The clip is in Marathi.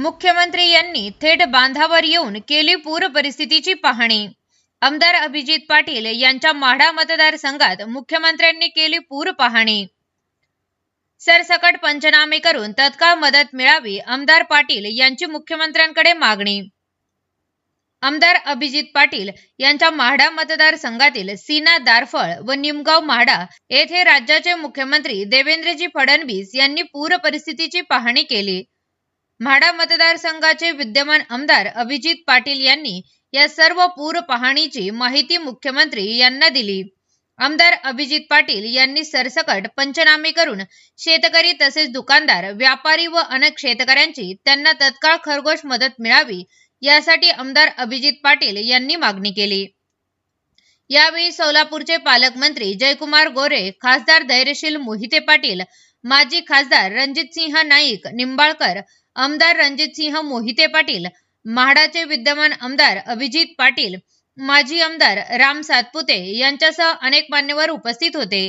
मुख्यमंत्री यांनी थेट बांधावर येऊन केली पूर परिस्थितीची पाहणी. आमदार अभिजित पाटील यांच्या माढा मतदारसंघात मुख्यमंत्र्यांनी केली पूर पाहणी. सरसकट पंचनामे करून तत्काळ मदत मिळावी आमदार पाटील यांची मुख्यमंत्र्यांकडे मागणी. आमदार अभिजित पाटील यांच्या माढा मतदारसंघातील सीना दारफळ व निमगाव माढा येथे राज्याचे मुख्यमंत्री देवेंद्रजी फडणवीस यांनी पूर परिस्थितीची पाहणी केली. म्हाडा मतदारसंघाचे विद्यमान आमदार अभिजित पाटील यांनी या सर्व पूर पाहणीची माहिती मुख्यमंत्री यांना दिली. आमदार अभिजित पाटील यांनी सरसकट पंचनामे करून शेतकरी तसेच दुकानदार व्यापारी व अनेक शेतकऱ्यांची त्यांना तत्काळ खरगोश मदत मिळावी यासाठी आमदार अभिजित पाटील यांनी मागणी केली. यावेळी सोलापूरचे पालकमंत्री जयकुमार गोरे खासदार धैर्यशील मोहिते पाटील माजी खासदार रणजितसिंह नाईक निंबाळकर आमदार रणजितसिंह मोहिते पाटील म्हाडाचे विद्यमान आमदार अभिजित पाटील माजी आमदार राम सातपुते यांच्यासह अनेक मान्यवर उपस्थित होते.